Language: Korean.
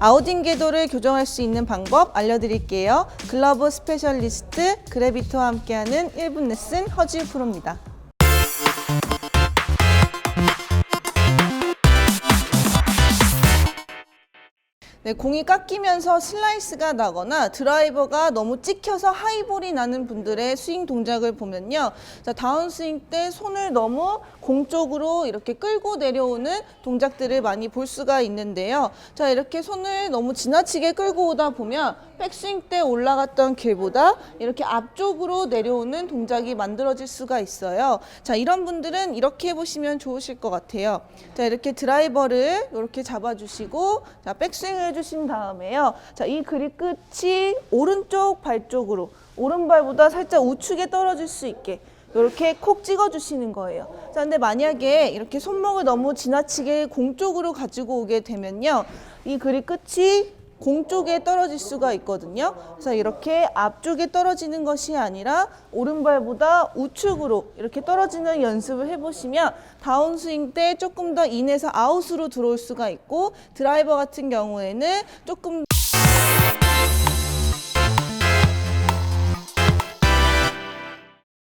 아웃인 궤도를 교정할 수 있는 방법 알려드릴게요. 글러브 스페셜리스트 그래비토와 함께하는 1분 레슨 허지우 프로입니다. 네, 공이 깎이면서 슬라이스가 나거나 드라이버가 너무 찍혀서 하이볼이 나는 분들의 스윙 동작을 보면요. 자, 다운스윙 때 손을 너무 공 쪽으로 이렇게 끌고 내려오는 동작들을 많이 볼 수가 있는데요. 자, 이렇게 손을 너무 지나치게 끌고 오다 보면 백스윙 때 올라갔던 길보다 이렇게 앞쪽으로 내려오는 동작이 만들어질 수가 있어요. 자, 이런 분들은 이렇게 해보시면 좋으실 것 같아요. 자, 이렇게 드라이버를 이렇게 잡아주시고, 자, 백스윙을 해주신 다음에요. 자, 이 그립 끝이 오른쪽 발 쪽으로, 오른발보다 살짝 우측에 떨어질 수 있게 이렇게 콕 찍어주시는 거예요. 자, 근데 만약에 이렇게 손목을 너무 지나치게 공 쪽으로 가지고 오게 되면요. 이 그립 끝이 공 쪽에 떨어질 수가 있거든요. 그래서 이렇게 앞쪽에 떨어지는 것이 아니라 오른발보다 우측으로 이렇게 떨어지는 연습을 해보시면 다운스윙 때 조금 더 인에서 아웃으로 들어올 수가 있고 드라이버 같은 경우에는 조금